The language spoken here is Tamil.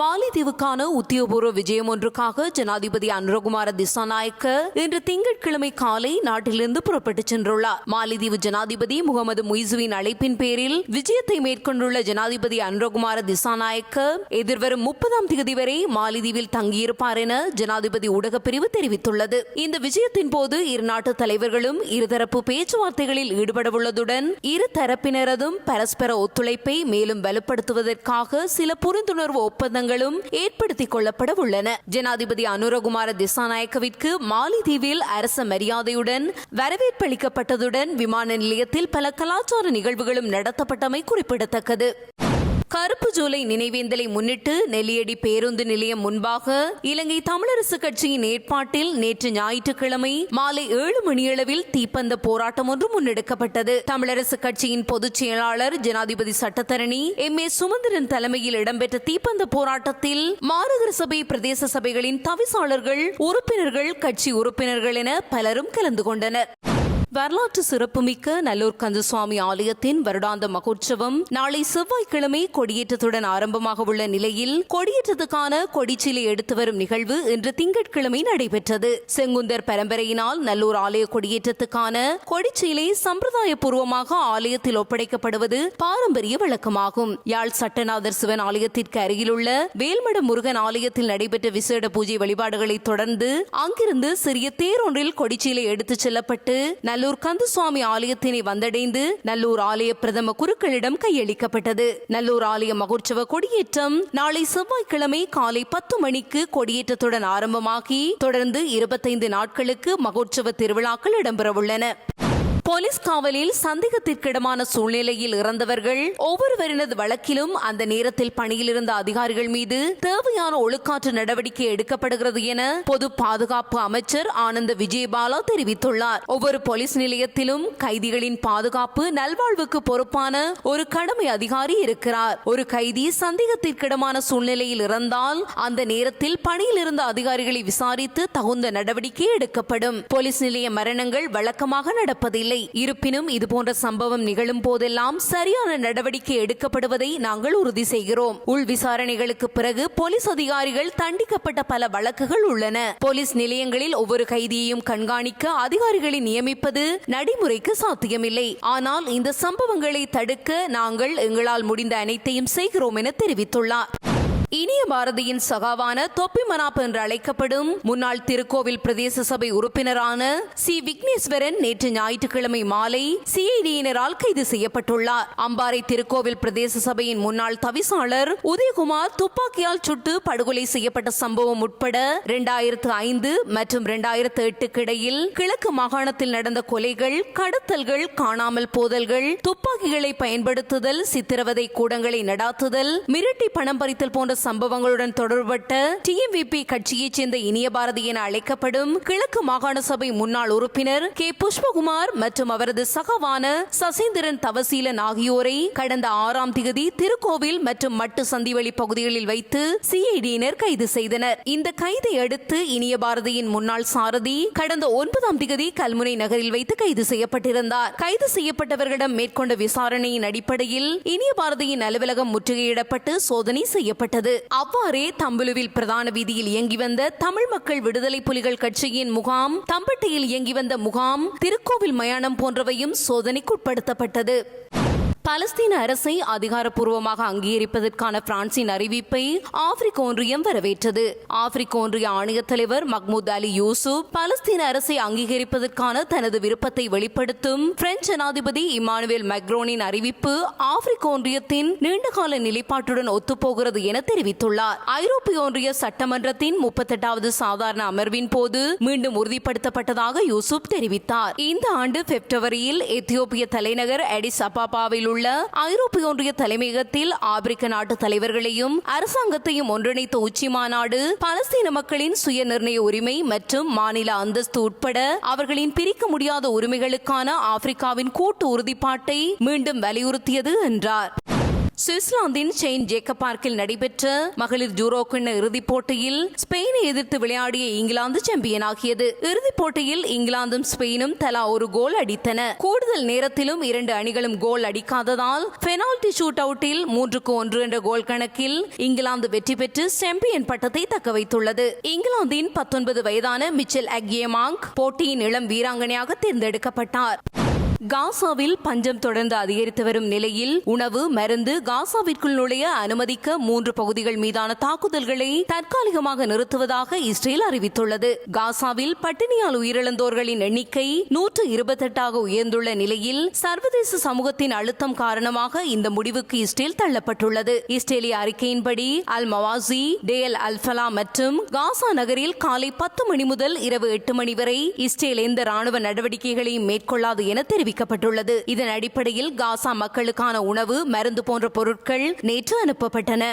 மாலிதீவுக்கான உத்தியோகபூர்வ விஜயம் ஒன்றுக்காக ஜனாதிபதி அனுரகுமார திசாநாயக்க இன்று திங்கட்கிழமை காலை நாட்டிலிருந்து புறப்பட்டுச் சென்றுள்ளார். மாலிதீவு ஜனாதிபதி முகமது முய்சுவின் அழைப்பின் பேரில் விஜயத்தை மேற்கொண்டுள்ள ஜனாதிபதி அனுரகுமார திசாநாயக்க எதிர்வரும் முப்பதாம் தேதி வரை மாலிதீவில் தங்கியிருப்பார் என ஜனாதிபதி ஊடகப்பிரிவு தெரிவித்துள்ளது. இந்த விஜயத்தின் போது இரு நாட்டு தலைவர்களும் இருதரப்பு பேச்சுவார்த்தைகளில் ஈடுபடவுள்ளதுடன் இரு தரப்பினரதும் பரஸ்பர ஒத்துழைப்பை மேலும் வலுப்படுத்துவதற்காக சில புரிந்துணர்வு ஒப்பந்தங்கள் ஒப்பந்தங்களும் ஏற்படுத்திக் கொள்ளப்பட உள்ளன ஜனாதிபதி அனுரகுமார திசாநாயக்கவிற்கு மாலிதீவில் அரச மரியாதையுடன் வரவேற்பளிக்கப்பட்டதுடன் விமான நிலையத்தில் பல கலாச்சார நிகழ்வுகளும் நடத்தப்பட்டமை குறிப்பிடத்தக்கது. கருப்பு ஜூலை நினைவேந்தலை முன்னிட்டு நெல்லியடி பேருந்து நிலையம் முன்பாக இலங்கை தமிழரசு கட்சியின் ஏற்பாட்டில் நேற்று ஞாயிற்றுக்கிழமை மாலை ஏழு மணியளவில் தீப்பந்த போராட்டம் ஒன்று முன்னெடுக்கப்பட்டது. தமிழரசு கட்சியின் பொதுச் செயலாளர் ஜனாதிபதி சட்டத்தரணி எம். ஏ. சுமந்திரன் தலைமையில் இடம்பெற்ற தீப்பந்த போராட்டத்தில் மாநகர சபை பிரதேச சபைகளின் தவிசாளர்கள் உறுப்பினர்கள் கட்சி உறுப்பினர்கள் என பலரும் கலந்து கொண்டனர். வரலாற்று சிறப்புமிக்க நல்லூர் கந்தசுவாமி ஆலயத்தின் வருடாந்த மகோற்சவம் நாளை செவ்வாய்க்கிழமை கொடியேற்றத்துடன் ஆரம்பமாக உள்ள நிலையில் கொடியேற்றத்துக்கான கொடிச்சிலை எடுத்து வரும் நிகழ்வு இன்று திங்கட்கிழமை நடைபெற்றது. செங்குந்தர் பரம்பரையினால் நல்லூர் ஆலய கொடியேற்றத்துக்கான கொடிச்சிலை சம்பிரதாய பூர்வமாக ஆலயத்தில் ஒப்படைக்கப்படுவது பாரம்பரிய வழக்கமாகும். யாழ் சட்டநாதர் சிவன் ஆலயத்திற்கு அருகிலுள்ள வேல்மட முருகன் ஆலயத்தில் நடைபெற்ற விசேட பூஜை வழிபாடுகளை தொடர்ந்து அங்கிருந்து சிறிய தேரொன்றில் கொடிச்சீலை எடுத்துச் செல்லப்பட்டு நல்லூர் கந்தசுவாமி ஆலயத்தினை வந்தடைந்து நல்லூர் ஆலய பிரதம குருக்களிடம் கையளிக்கப்பட்டது. நல்லூர் ஆலய மகோற்சவ கொடியேற்றம் நாளை செவ்வாய்க்கிழமை காலை பத்து மணிக்கு கொடியேற்றத்துடன் ஆரம்பமாகி தொடர்ந்து இருபத்தைந்து நாட்களுக்கு மகோற்சவ திருவிழாக்கள் இடம்பெறவுள்ளன. போலீஸ் காவலில் சந்தேகத்திற்கிடமான சூழ்நிலையில் இறந்தவர்கள் ஒவ்வொருவரினது வழக்கிலும் அந்த நேரத்தில் பணியில் இருந்த அதிகாரிகள் மீது தேவையான ஒழுக்காற்று நடவடிக்கை எடுக்கப்படுகிறது என பொது பாதுகாப்பு அமைச்சர் ஆனந்த விஜயபாலா தெரிவித்துள்ளார். ஒவ்வொரு போலீஸ் நிலையத்திலும் கைதிகளின் பாதுகாப்பு நல்வாழ்வுக்கு பொறுப்பான ஒரு கடமை அதிகாரி இருக்கிறார். ஒரு கைதி சந்தேகத்திற்கிடமான சூழ்நிலையில் இறந்தால் அந்த நேரத்தில் பணியில் இருந்த அதிகாரிகளை விசாரித்து தகுந்த நடவடிக்கை எடுக்கப்படும். போலீஸ் நிலைய மரணங்கள் வழக்கமாக நடப்பதில்லை. இருப்பினும் இதுபோன்ற சம்பவம் நிகழும் போதெல்லாம் சரியான நடவடிக்கை எடுக்கப்படுவதை நாங்கள் உறுதி செய்கிறோம். உள் விசாரணைகளுக்கு பிறகு போலீஸ் அதிகாரிகள் தண்டிக்கப்பட்ட பல வழக்குகள் உள்ளன. போலீஸ் நிலையங்களில் ஒவ்வொரு கைதியையும் கண்காணிக்க அதிகாரிகளை நியமிப்பது நடைமுறைக்கு சாத்தியமில்லை. ஆனால் இந்த சம்பவங்களை தடுக்க நாங்கள் எங்களால் முடிந்த அனைத்தையும் செய்கிறோம் என தெரிவித்துள்ளார். இனிய பாரதியின் சகாவான தொப்பி மனாப் என்று அழைக்கப்படும் முன்னாள் திருக்கோவில் பிரதேச சபை உறுப்பினரான சி விக்னேஸ்வரன் நேற்று ஞாயிற்றுக்கிழமை மாலை சிஐடியினரால் கைது செய்யப்பட்டுள்ளார். அம்பாறை திருக்கோவில் பிரதேச சபையின் முன்னாள் தவிசாளர் உதயகுமார் துப்பாக்கியால் சுட்டு படுகொலை செய்யப்பட்ட சம்பவம் உட்பட இரண்டாயிரத்து ஐந்து மற்றும் இரண்டாயிரத்து எட்டுக்கு இடையில் கிழக்கு மாகாணத்தில் நடந்த கொலைகள் கடத்தல்கள் காணாமல் போதல்கள் துப்பாக்கிகளை பயன்படுத்துதல் சித்திரவதை கூடங்களை நடாத்துதல் மிரட்டி பணம் பறித்தல் போன்ற சம்பவங்களுடன் தொடர்பட்ட டிஎம்விபி கட்சியைச் சேர்ந்த இனிய பாரதி என அழைக்கப்படும் கிழக்கு மாகாண சபை முன்னாள் உறுப்பினர் கே. புஷ்பகுமார் மற்றும் அவரது சகவான சசீந்திரன் தவசீலன் ஆகியோரை கடந்த ஆறாம் திகதி திருக்கோவில் மற்றும் மட்டு சந்திவெளி பகுதிகளில் வைத்து சிஐடியினர் கைது செய்தனர். இந்த கைதை அடுத்து இனிய பாரதியின் முன்னாள் சாரதி கடந்த ஒன்பதாம் திகதி கல்முனை நகரில் வைத்து கைது செய்யப்பட்டிருந்தார். கைது செய்யப்பட்டவர்களிடம் மேற்கொண்ட விசாரணையின் அடிப்படையில் இனிய பாரதியின் அலுவலகம் முற்றுகையிடப்பட்டு சோதனை செய்யப்பட்டது. அவ்வாறே தம்புலுவில் பிரதான வீதியில் இயங்கி வந்த தமிழ் மக்கள் விடுதலை புலிகள் கட்சியின் முகாம் தம்பட்டியில் இயங்கி வந்த முகாம் திருக்கோவில் மயானம் போன்றவையும் சோதனைக்குட்படுத்தப்பட்டது. பலஸ்தீன அரசை அதிகாரப்பூர்வமாக அங்கீகரிப்பதற்கான பிரான்சின் அறிவிப்பை ஆப்பிரிக்க ஒன்றியம் வரவேற்றது. ஆப்பிரிக்க ஒன்றிய ஆணையத் தலைவர் மஹ்மூத் அலி யூசுப் பலஸ்தீன அரசை அங்கீகரிப்பதற்கான தனது விருப்பத்தை வெளிப்படுத்தும் பிரெஞ்சு ஜனாதிபதி இமானுவேல் மெக்ரோனின் அறிவிப்பு ஆப்பிரிக்க ஒன்றியத்தின் நீண்டகால நிலைப்பாட்டுடன் ஒத்துப்போகிறது என தெரிவித்துள்ளார். ஐரோப்பிய ஒன்றிய சட்டமன்றத்தின் முப்பத்தெட்டாவது சாதாரண அமர்வின் போது மீண்டும் உறுதிப்படுத்தப்பட்டதாக யூசுப் தெரிவித்தார். இந்த ஆண்டு பிப்ரவரியில் எத்தியோப்பிய தலைநகர் அடிஸ் அபாபாவில் உள்ள ஐரோப்பிய ஒன்றிய தலைமையகத்தில் ஆப்பிரிக்க நாட்டு தலைவர்களையும் அரசாங்கத்தையும் ஒன்றிணைத்த உச்சி மாநாடு பலஸ்தீன மக்களின் சுய நிர்ணய உரிமை மற்றும் மாநில அந்தஸ்து உட்பட அவர்களின் பிரிக்க முடியாத உரிமைகளுக்கான ஆப்பிரிக்காவின் கூட்டு உறுதிப்பாட்டை மீண்டும் வலியுறுத்தியது என்றார். சுவிட்சர்லாந்தின் செயின் ஜேக்கப் பார்க்கில் நடைபெற்ற மகளிர் ஜூரோ கிண்ண இறுதிப் போட்டியில் ஸ்பெயினை எதிர்த்து விளையாடிய இங்கிலாந்து சாம்பியனாகியது. இறுதிப் போட்டியில் இங்கிலாந்தும் ஸ்பெயினும் தலா ஒரு கோல் அடித்தன. கூடுதல் நேரத்திலும் இரண்டு அணிகளும் கோல் அடிக்காததால் பெனால்டி ஷூட் அவுட்டில் மூன்றுக்கு ஒன்று என்ற கோல் கணக்கில் இங்கிலாந்து வெற்றி பெற்று சாம்பியன் பட்டத்தை தக்க வைத்துள்ளது. இங்கிலாந்தின் பத்தொன்பது வயதான மிச்சல் அக்யேமாங் போட்டியின் இளம் வீராங்கனையாக தேர்ந்தெடுக்கப்பட்டார். காசாவில் பஞ்சம் தொடர்ந்து அதிகரித்து வரும் நிலையில் உணவு மருந்து காசாவிற்குள் நுழைய அனுமதிக்க மூன்று பகுதிகள் மீதான தாக்குதல்களை தற்காலிகமாக நிறுத்துவதாக இஸ்ரேல் அறிவித்துள்ளது. காசாவில் பட்டினியால் உயிரிழந்தோர்களின் எண்ணிக்கை நூற்று இருபத்தெட்டாக உயர்ந்துள்ள நிலையில் சர்வதேச சமூகத்தின் அழுத்தம் காரணமாக இந்த முடிவுக்கு இஸ்ரேல் தள்ளப்பட்டுள்ளது. இஸ்ரேலிய அறிக்கையின்படி அல் மவாசி டேல் அல்ஃபலா மற்றும் காசா நகரில் காலை பத்து மணி முதல் இரவு எட்டு மணி வரை இஸ்ரேல் எந்த ராணுவ நடவடிக்கைகளையும் மேற்கொள்ளாது என தெரிவிக்கப்பட்டுள்ளது. இதன் அடிப்படையில் காசா மக்களுக்கான உணவு மருந்து போன்ற பொருட்கள் நேற்று அனுப்பப்பட்டன.